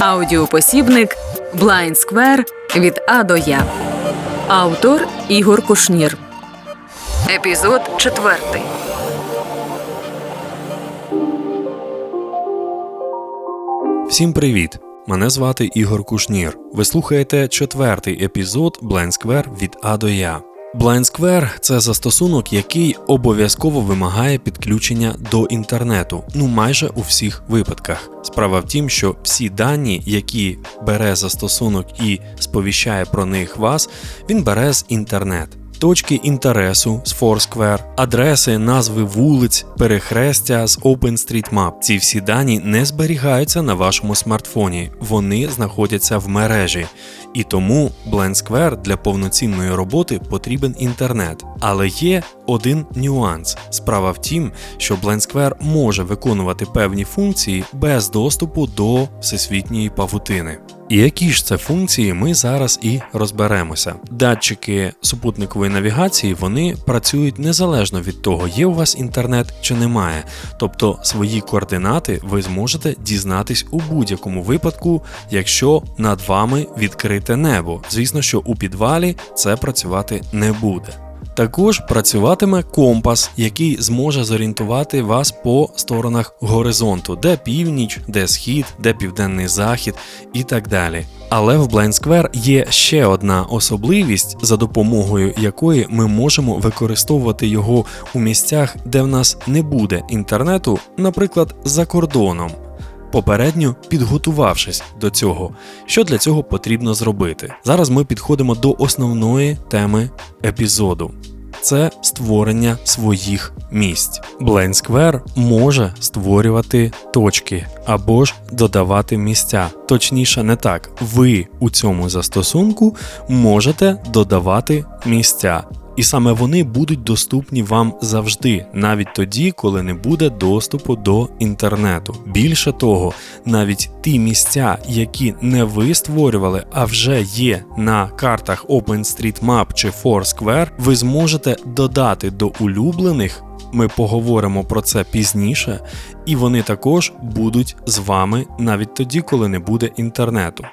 Аудіопосібник Blind Square від А до Я. Автор Ігор Кушнір. Епізод четвертий. Всім привіт! Мене звати Ігор Кушнір. Ви слухаєте четвертий епізод Blind Square від А до Я. Blind Square – це застосунок, який обов'язково вимагає підключення до інтернету, ну майже у всіх випадках. Справа в тім, що всі дані, які бере застосунок і сповіщає про них вас, він бере з інтернет. Точки інтересу з Foursquare, адреси, назви вулиць, перехрестя з OpenStreetMap. Ці всі дані не зберігаються на вашому смартфоні, вони знаходяться в мережі. І тому Blend Square для повноцінної роботи потрібен інтернет. Але є один нюанс. Справа в тім, що Blend Square може виконувати певні функції без доступу до всесвітньої павутини. І які ж це функції, ми зараз і розберемося. Датчики супутникової навігації вони працюють незалежно від того, є у вас інтернет чи немає. Тобто свої координати ви зможете дізнатись у будь-якому випадку, якщо над вами відкрите небо. Звісно, що у підвалі це працювати не буде. Також працюватиме компас, який зможе зорієнтувати вас по сторонах горизонту, де північ, де схід, де південний захід і так далі. Але в Blind Square є ще одна особливість, за допомогою якої ми можемо використовувати його у місцях, де в нас не буде інтернету, наприклад, за кордоном. Попередньо підготувавшись до цього, що для цього потрібно зробити. Зараз ми підходимо до основної теми епізоду. Це створення своїх місць. Blend Square може створювати точки або ж додавати місця. Точніше, не так. Ви у цьому застосунку можете додавати місця. І саме вони будуть доступні вам завжди, навіть тоді, коли не буде доступу до інтернету. Більше того, навіть ті місця, які не ви створювали, а вже є на картах OpenStreetMap чи Foursquare, ви зможете додати до улюблених. Ми поговоримо про це пізніше, і вони також будуть з вами навіть тоді, коли не буде інтернету.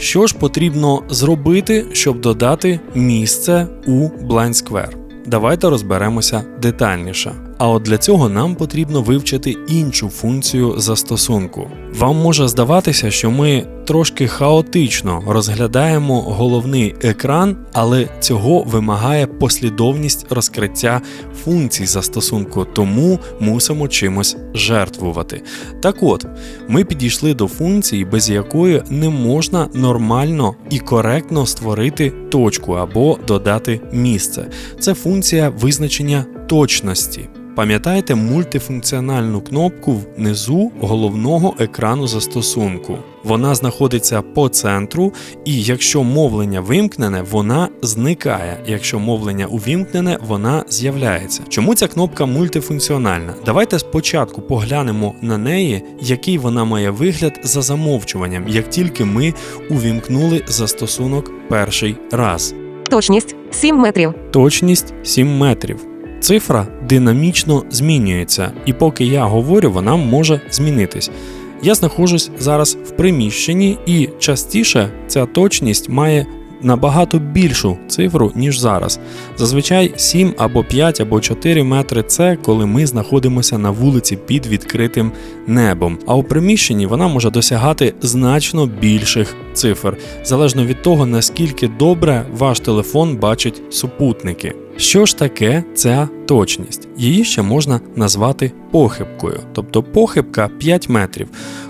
Що ж потрібно зробити, щоб додати місце у Blind Square? Давайте розберемося детальніше. А от для цього нам потрібно вивчити іншу функцію застосунку. Вам може здаватися, що ми трошки хаотично розглядаємо головний екран, але цього вимагає послідовність розкриття функцій застосунку, тому мусимо чимось жертвувати. Так от, ми підійшли до функції, без якої не можна нормально і коректно створити точку або додати місце. Це функція визначення точності. Пам'ятаєте мультифункціональну кнопку внизу головного екрану застосунку. Вона знаходиться по центру, і якщо мовлення вимкнене, вона зникає. Якщо мовлення увімкнене, вона з'являється. Чому ця кнопка мультифункціональна? Давайте спочатку поглянемо на неї, який вона має вигляд за замовчуванням, як тільки ми увімкнули застосунок перший раз. Точність 7 метрів. Точність 7 метрів. Цифра динамічно змінюється, і поки я говорю, вона може змінитись. Я знаходжусь зараз в приміщенні, і частіше ця точність має набагато більшу цифру, ніж зараз. Зазвичай 7 або 5 або 4 метри це коли ми знаходимося на вулиці під відкритим небом. А у приміщенні вона може досягати значно більших цифр, залежно від того, наскільки добре ваш телефон бачить супутники. Що ж таке ця точність? Її ще можна назвати похибкою, тобто похибка 5 метрів.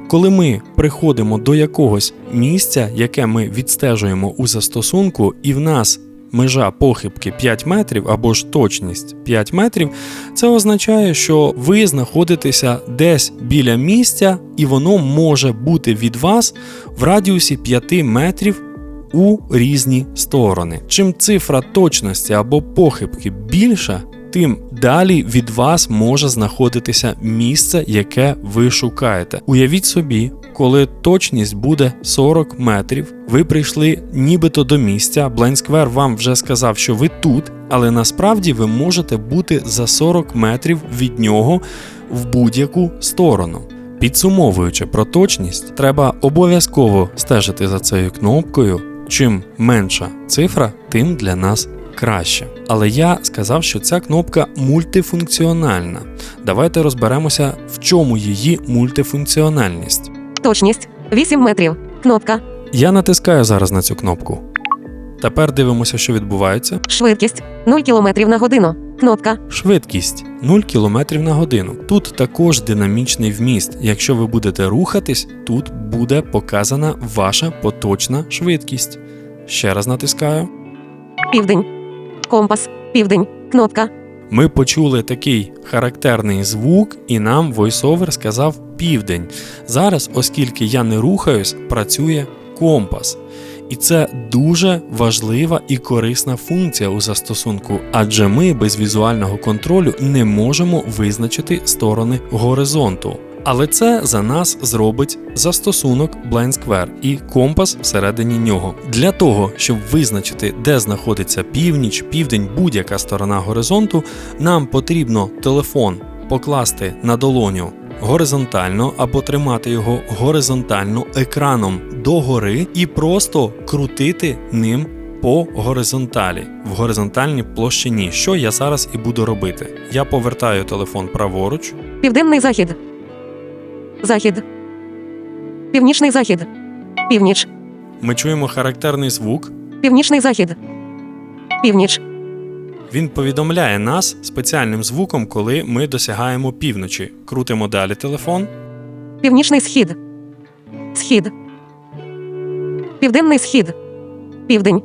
Коли ми приходимо до якогось місця, яке ми відстежуємо у застосунку, і в нас межа похибки 5 метрів або ж точність 5 метрів, це означає, що ви знаходитеся десь біля місця, і воно може бути від вас в радіусі 5 метрів у різні сторони. Чим цифра точності або похибки більша, тим далі від вас може знаходитися місце, яке ви шукаєте. Уявіть собі, коли точність буде 40 метрів, ви прийшли нібито до місця. Square вам вже сказав, що ви тут, але насправді ви можете бути за 40 метрів від нього в будь-яку сторону. Підсумовуючи про точність, треба обов'язково стежити за цією кнопкою. Чим менша цифра, тим для нас краще. Але я сказав, що ця кнопка мультифункціональна. Давайте розберемося, в чому її мультифункціональність. Точність 8 метрів. Кнопка. Я натискаю зараз на цю кнопку. Тепер дивимося, що відбувається. Швидкість 0 км на годину. Кнопка. Швидкість 0 км на годину. Тут також динамічний вміст. Якщо ви будете рухатись, тут буде показана ваша поточна швидкість. Ще раз натискаю. Південь. Компас. Південь. Кнопка. Ми почули такий характерний звук, і нам voiceover сказав південь. Зараз, оскільки я не рухаюсь, працює компас. І це дуже важлива і корисна функція у застосунку, адже ми без візуального контролю не можемо визначити сторони горизонту. Але це за нас зробить застосунок Blind Square і компас всередині нього. Для того, щоб визначити, де знаходиться північ, південь, будь-яка сторона горизонту, нам потрібно телефон покласти на долоню горизонтально або тримати його горизонтально екраном догори і просто крутити ним по горизонталі в горизонтальній площині, що я зараз і буду робити. Я повертаю телефон праворуч. Південний захід. Захід. Північний захід. Північ. Ми чуємо характерний звук. Північний захід. Північ. Він повідомляє нас спеціальним звуком, коли ми досягаємо півночі. Крутимо далі телефон. Північний схід. Схід. Південний схід. Південь.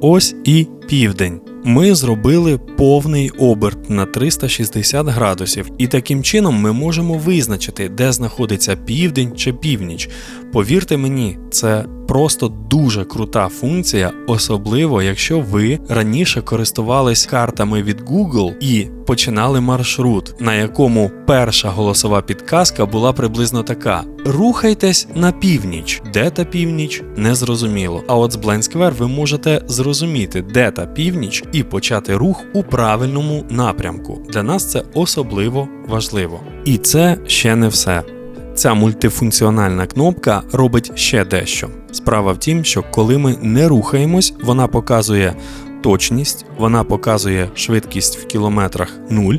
Ось і південь. Ми зробили повний оберт на 360 градусів, і таким чином ми можемо визначити, де знаходиться південь чи північ. Повірте мені, це просто дуже крута функція, особливо якщо ви раніше користувались картами від Google і починали маршрут, на якому перша голосова підказка була приблизно така: рухайтесь на північ. Де та північ незрозуміло. А от з Blind Square ви можете зрозуміти, де та північ, і почати рух у правильному напрямку. Для нас це особливо важливо. І це ще не все. Ця мультифункціональна кнопка робить ще дещо. Справа в тім, що коли ми не рухаємось, вона показує точність, вона показує швидкість в кілометрах 0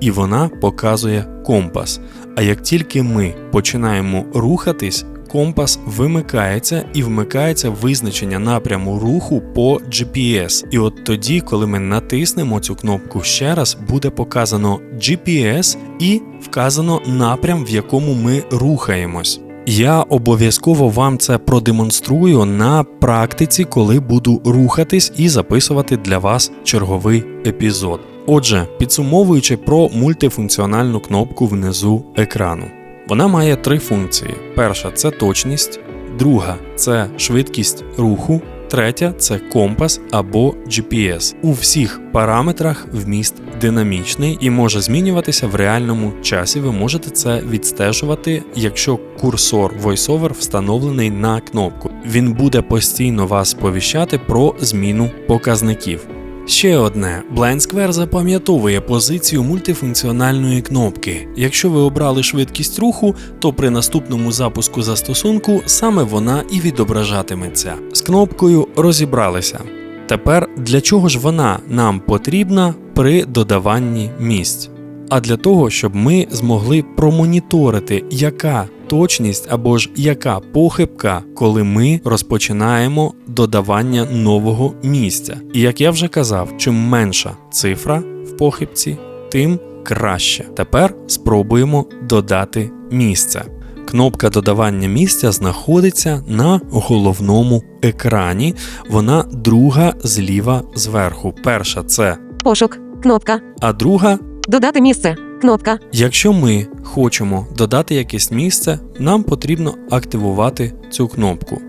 і вона показує компас. А як тільки ми починаємо рухатись, компас вимикається і вмикається визначення напряму руху по GPS. І от тоді, коли ми натиснемо цю кнопку ще раз, буде показано GPS і вказано напрям, в якому ми рухаємось. Я обов'язково вам це продемонструю на практиці, коли буду рухатись і записувати для вас черговий епізод. Отже, підсумовуючи про мультифункціональну кнопку внизу екрану. Вона має три функції: перша це точність, друга це швидкість руху, третя це компас або GPS. У всіх параметрах вміст динамічний і може змінюватися в реальному часі. Ви можете це відстежувати, якщо курсор VoiceOver встановлений на кнопку. Він буде постійно вас сповіщати про зміну показників. Ще одне, Blind Square запам'ятовує позицію мультифункціональної кнопки. Якщо ви обрали швидкість руху, то при наступному запуску застосунку саме вона і відображатиметься. З кнопкою розібралися. Тепер для чого ж вона нам потрібна при додаванні місць? А для того, щоб ми змогли промоніторити, яка точність або ж яка похибка, коли ми розпочинаємо додавання нового місця. І як я вже казав, чим менша цифра в похибці, тим краще. Тепер спробуємо додати місце. Кнопка додавання місця знаходиться на головному екрані. Вона друга зліва зверху. Перша це, Пошук. Кнопка. а друга Додати місце. Кнопка. Якщо ми хочемо додати якесь місце, нам потрібно активувати цю кнопку.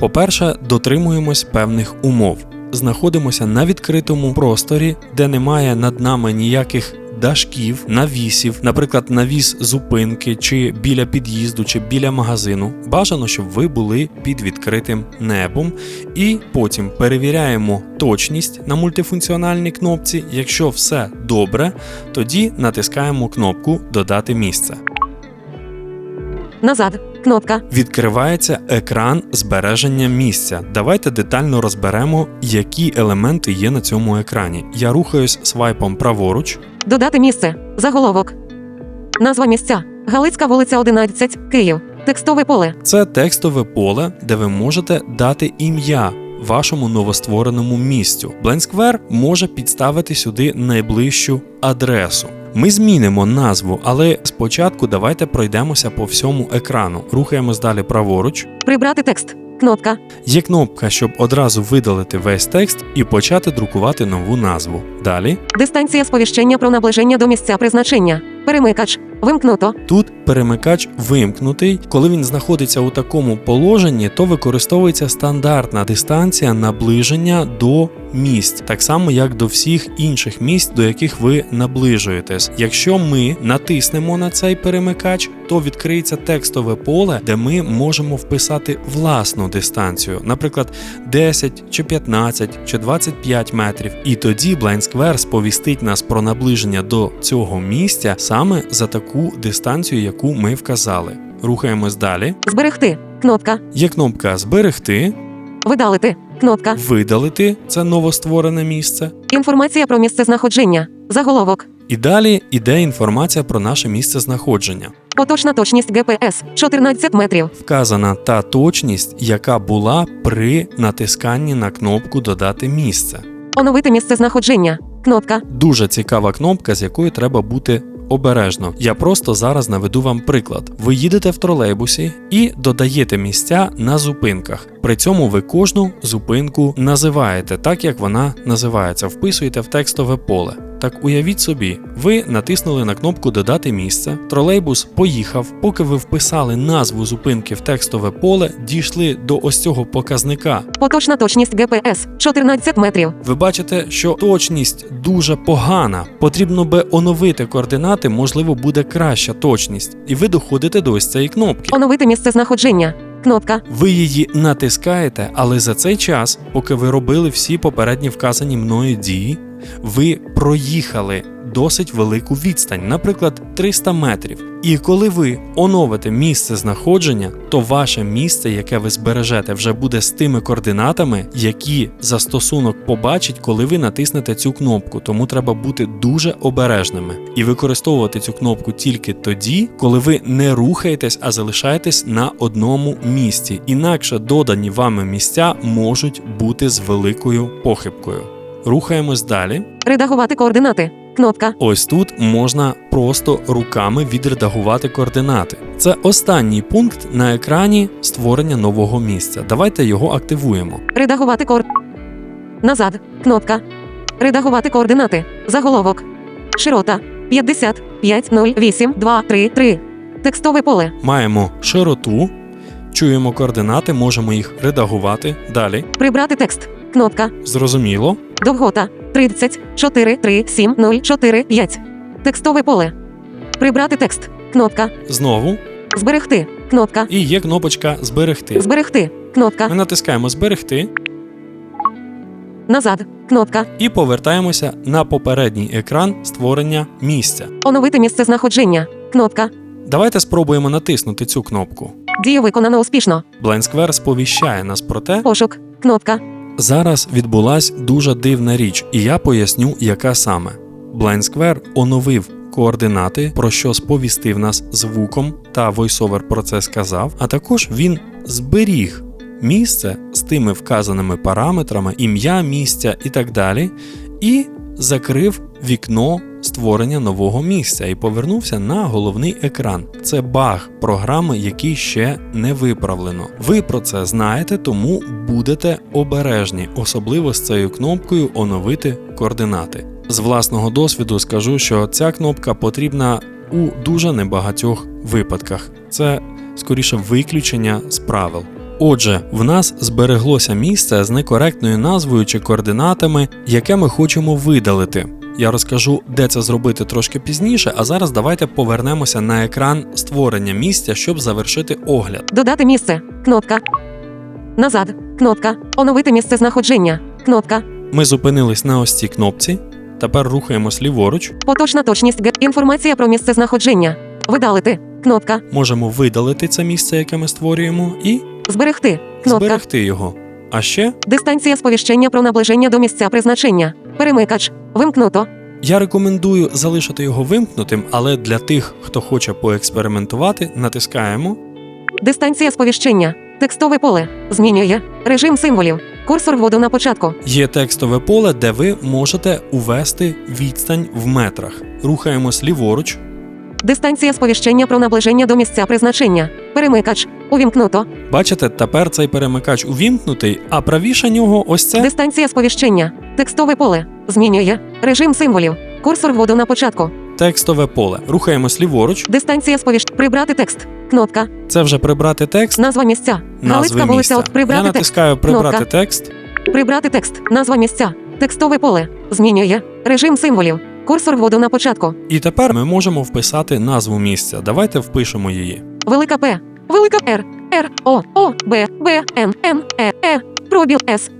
По-перше, дотримуємось певних умов. Знаходимося на відкритому просторі, де немає над нами ніяких дашків, навісів, наприклад, навіс зупинки, чи біля під'їзду, чи біля магазину. Бажано, щоб ви були під відкритим небом. І потім перевіряємо точність на мультифункціональній кнопці. Якщо все добре, тоді натискаємо кнопку Додати місце. Назад. Кнопка. Відкривається екран збереження місця. Давайте детально розберемо, які елементи є на цьому екрані. Я рухаюсь свайпом праворуч. Додати місце. Заголовок. Назва місця. Галицька вулиця 11, Київ. Текстове поле. Це текстове поле, де ви можете дати ім'я вашому новоствореному місцю. Blank може підставити сюди найближчу адресу. Ми змінимо назву, але спочатку давайте пройдемося по всьому екрану. Рухаємось далі праворуч. Прибрати текст. Кнопка. Є кнопка, щоб одразу видалити весь текст і почати друкувати нову назву. Далі Дистанція сповіщення про наближення до місця призначення. Перемикач. Вимкнуто. Тут перемикач вимкнутий. Коли він знаходиться у такому положенні, то використовується стандартна дистанція наближення до місць, так само як до всіх інших місць, до яких ви наближуєтесь. Якщо ми натиснемо на цей перемикач, то відкриється текстове поле, де ми можемо вписати власну дистанцію, наприклад, 10 чи 15 чи 25 метрів. І тоді Blind Square сповістить нас про наближення до цього місця саме за таку дистанцію, яку ми вказали. Рухаємось далі. Зберегти. Кнопка. Є кнопка Зберегти, Видалити. Кнопка. видалити це новостворене місце. Інформація про місце знаходження. Заголовок. І далі іде інформація про наше місце знаходження. Поточна точність ГПС 14 метрів. Вказана та точність, яка була при натисканні на кнопку Додати місце. Оновити місце знаходження. Кнопка. Дуже цікава кнопка, з якою треба бути обережно. Я просто зараз наведу вам приклад. Ви їдете в тролейбусі і додаєте місця на зупинках. При цьому ви кожну зупинку називаєте так, як вона називається, вписуєте в текстове поле. Так уявіть собі, ви натиснули на кнопку Додати місце, тролейбус поїхав. Поки ви вписали назву зупинки в текстове поле, дійшли до ось цього показника. Поточна точність ГПС 14 метрів. Ви бачите, що точність дуже погана. Потрібно би оновити координати, можливо, буде краща точність. І ви доходите до ось цієї кнопки. Оновити місце знаходження. Кнопка. Ви її натискаєте, але за цей час, поки ви робили всі попередні вказані мною дії, ви проїхали досить велику відстань, наприклад, 300 метрів. І коли ви оновите місце знаходження, то ваше місце, яке ви збережете, вже буде з тими координатами, які застосунок побачить, коли ви натиснете цю кнопку. Тому треба бути дуже обережними і використовувати цю кнопку тільки тоді, коли ви не рухаєтесь, а залишаєтесь на одному місці. Інакше додані вами місця можуть бути з великою похибкою. Рухаємось далі. Редагувати координати. Кнопка. Ось тут можна просто руками відредагувати координати. Це останній пункт на екрані створення нового місця. Давайте його активуємо. Редагувати коор... Назад. Кнопка. Редагувати координати. Заголовок. Широта 50 508 2 3 3. Текстове поле. Маємо широту, чуємо координати, можемо їх редагувати. Далі Прибрати текст. Кнопка. зрозуміло. Довгота 30 4 3 7 0 4 5. Текстове поле. Прибрати текст. Кнопка. Знову Зберегти. Кнопка. і є кнопочка зберегти. Зберегти. Кнопка. Ми натискаємо зберегти Назад. Кнопка. і повертаємося на попередній екран створення місця. Оновити місце знаходження. Кнопка. Давайте спробуємо натиснути цю кнопку. Дія виконана успішно. Blind Square сповіщає нас про те, Пошук. Кнопка. Зараз відбулась дуже дивна річ, і я поясню, яка саме. Blind Square оновив координати, про що сповістив нас звуком, та VoiceOver про це сказав. А також він зберіг місце з тими вказаними параметрами, ім'я місця і так далі, і закрив вікно створення нового місця і повернувся на головний екран. Це баг програми, який ще не виправлено. Ви про це знаєте, тому будете обережні, особливо з цією кнопкою оновити координати. З власного досвіду скажу, що ця кнопка потрібна у дуже небагатьох випадках. Це скоріше виключення з правил. Отже, в нас збереглося місце з некоректною назвою чи координатами, яке ми хочемо видалити. Я розкажу, де це зробити трошки пізніше, а зараз давайте повернемося на екран створення місця, щоб завершити огляд. Додати місце. Кнопка. Назад. Кнопка. Оновити місце знаходження. Кнопка. Ми зупинились на ось цій кнопці. Тепер рухаємось ліворуч. Поточна точність Інформація про місце знаходження. Видалити. Кнопка. Можемо видалити це місце, яке ми створюємо, і Зберегти. Кнопка. зберегти його. А ще Дистанція сповіщення про наближення до місця призначення. Перемикач. Вимкнуто. я рекомендую залишити його вимкнутим, але для тих, хто хоче поекспериментувати, натискаємо. Дистанція сповіщення. Текстове поле. Змінює. Режим символів. Курсор вводу на початку. Є текстове поле, де ви можете увести відстань в метрах. Рухаємось ліворуч. Дистанція сповіщення про наближення до місця призначення. Перемикач. Увімкнуто. Бачите, тепер цей перемикач увімкнутий, а правіше нього ось це. Дистанція сповіщення. Текстове поле. Змінює. Режим символів. Курсор вводу на початку. Текстове поле. Рухаємось ліворуч. Дистанція сповіщ. Прибрати текст. Кнопка. Це вже прибрати текст. Назва місця. Галицька вулиця. От прибрати Я текст. натискаю прибрати Кнопка. текст. Прибрати текст. Назва місця. Текстове поле. Змінює. Режим символів. Курсор вводу на початку. І тепер ми можемо вписати назву місця. Давайте впишемо її. Велика П. Велика Р. Р. О. О. Б. Б. Н. Н. Е. Е. Пробіл С.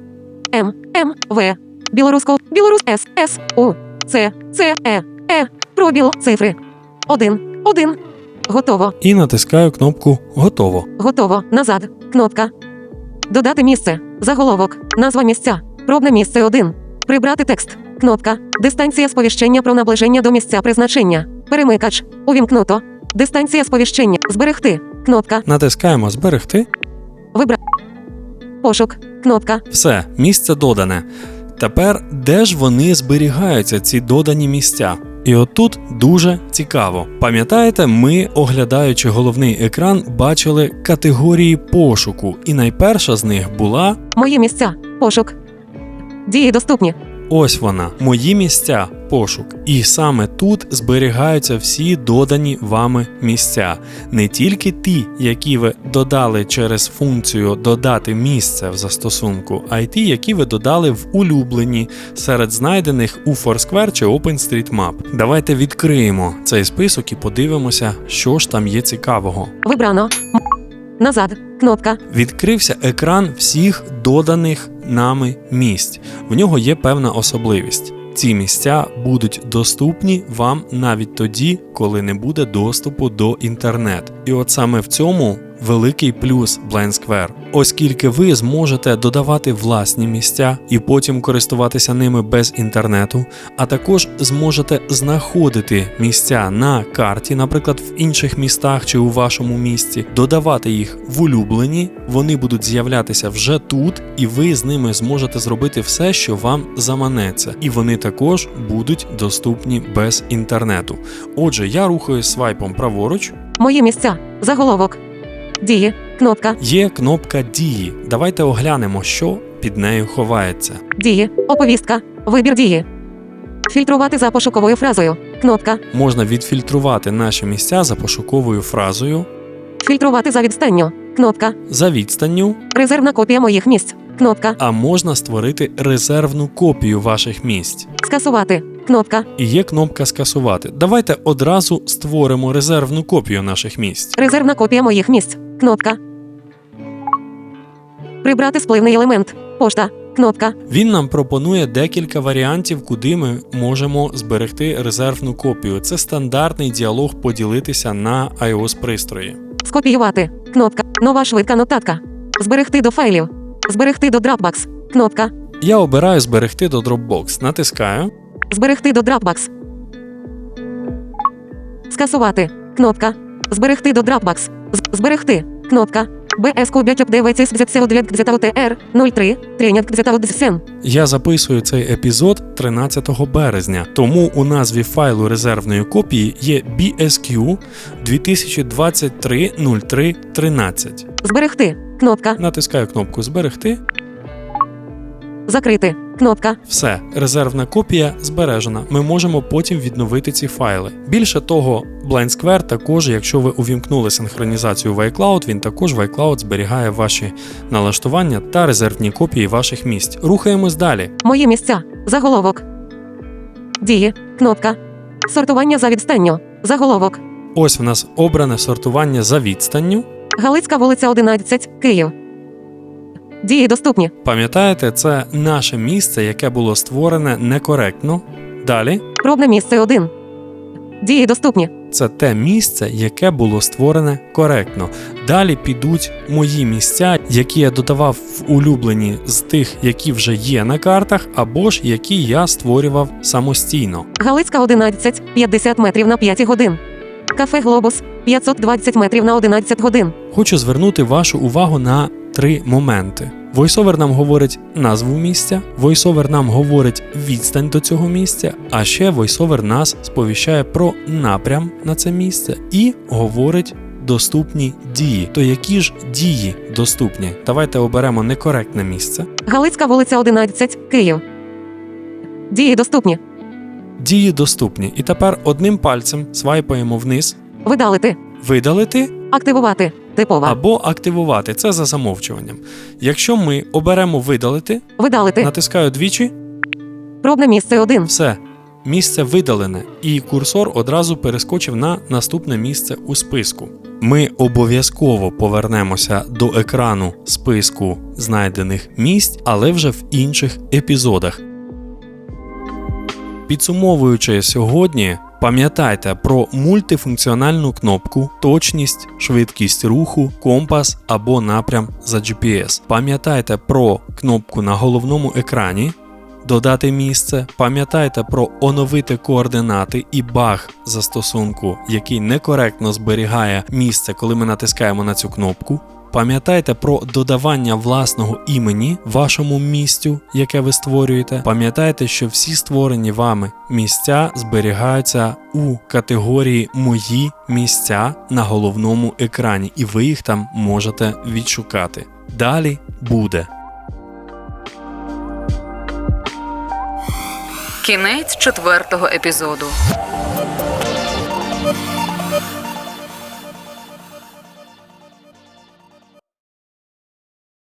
М. М. В. Білорусько. Білорус С. С. У. Це. Це. Е. Е. Пробіл цифри. Один. Один. Готово. І натискаю кнопку Готово. Готово. Назад. Кнопка. Додати місце. Заголовок. Назва місця. Пробне місце 1. Прибрати текст. Кнопка. Дистанція сповіщення про наближення до місця призначення. Перемикач. Увімкнуто. Дистанція сповіщення. Зберегти. Кнопка. Натискаємо Зберегти. Вибра. Пошук. Кнопка. Все, місце додане. Тепер де ж вони зберігаються, ці додані місця? І отут дуже цікаво. Пам'ятаєте, ми, оглядаючи головний екран, бачили категорії пошуку, і найперша з них була Мої місця. Пошук. Дії доступні. Ось вона, мої місця, пошук. І саме тут зберігаються всі додані вами місця, не тільки ті, які ви додали через функцію додати місце в застосунку, а й ті, які ви додали в улюблені серед знайдених у Foursquare чи OpenStreetMap. Давайте відкриємо цей список і подивимося, що ж там є цікавого. Вибрано. Назад. Кнопка. Відкрився екран всіх доданих нами місць. В нього є певна особливість. Ці місця будуть доступні вам навіть тоді, коли не буде доступу до інтернету. І от саме в цьому великий плюс Blind Square, оскільки ви зможете додавати власні місця і потім користуватися ними без інтернету, а також зможете знаходити місця на карті, наприклад, в інших містах чи у вашому місті, додавати їх в улюблені, вони будуть з'являтися вже тут, і ви з ними зможете зробити все, що вам заманеться, і вони також будуть доступні без інтернету. Отже, я рухаю свайпом праворуч. Мої місця. Заголовок. Дії. Кнопка. Є кнопка дії. Давайте оглянемо, що під нею ховається. Дії. Оповістка. Вибір дії. Фільтрувати за пошуковою фразою. Кнопка. Можна відфільтрувати наші місця за пошуковою фразою, Фільтрувати за відстанню. Кнопка. за відстанню, Резервна копія моїх місць. Кнопка. а можна створити резервну копію ваших місць. Скасувати. Кнопка. І є кнопка скасувати. Давайте одразу створимо резервну копію наших місць. Резервна копія моїх місць. Кнопка. Прибрати спливний елемент. Пошта. Кнопка. Він нам пропонує декілька варіантів, куди ми можемо зберегти резервну копію. Це стандартний діалог поділитися на iOS пристрої. Скопіювати. Кнопка. Нова швидка нотатка. Зберегти до файлів. Зберегти до Dropbox. Кнопка. Я обираю зберегти до Dropbox, натискаю. Зберегти до Dropbox. Скасувати. Кнопка. Зберегти до Dropbox. Зберегти. Кнопка. Кубятюк дивиться ТР 03 Тренінг. Я записую цей епізод 13 березня, тому у назві файлу резервної копії є BSQ 2023-03-13. Зберегти. Кнопка. Натискаю кнопку Зберегти. Закрити. Кнопка. Все, резервна копія збережена. Ми можемо потім відновити ці файли. Більше того, Blind Square також, якщо ви увімкнули синхронізацію в iCloud, він також в iCloud зберігає ваші налаштування та резервні копії ваших місць. Рухаємось далі. Мої місця. Заголовок. Дії. Кнопка. Сортування за відстанню. Заголовок. Ось в нас обране сортування за відстанню. Галицька вулиця 11, Київ. Дії доступні. Пам'ятаєте, це наше місце, яке було створене некоректно. Далі Пробне місце 1. Дії доступні. це те місце, яке було створене коректно. Далі підуть мої місця, які я додавав в улюблені з тих, які вже є на картах, або ж які я створював самостійно. Галицька 11, 50 метрів на 5 годин. Кафе Глобус 520 метрів на 11 годин. Хочу звернути вашу увагу на три моменти. Войсовер нам говорить назву місця, войсовер нам говорить відстань до цього місця, а ще войсовер нас сповіщає про напрям на це місце і говорить доступні дії. То які ж дії доступні? Давайте оберемо некоректне місце. Галицька вулиця 11, Київ. Дії доступні. Дії доступні. І тепер одним пальцем свайпаємо вниз, Видалити. видалити Активувати. Типова. або активувати. Це за замовчуванням. Якщо ми оберемо видалити, Видалити. натискаю двічі. Пробне місце 1. Все, місце видалене, і курсор одразу перескочив на наступне місце у списку. Ми обов'язково повернемося до екрану списку знайдених місць, але вже в інших епізодах. Підсумовуючи сьогодні, пам'ятайте про мультифункціональну кнопку, точність, швидкість руху, компас або напрям за GPS. Пам'ятайте про кнопку на головному екрані, додати місце. Пам'ятайте про оновити координати і баг застосунку, який некоректно зберігає місце, коли ми натискаємо на цю кнопку. Пам'ятайте про додавання власного імені вашому місцю, яке ви створюєте. Пам'ятайте, що всі створені вами місця зберігаються у категорії Мої місця на головному екрані, і ви їх там можете відшукати. Далі буде. Кінець четвертого епізоду.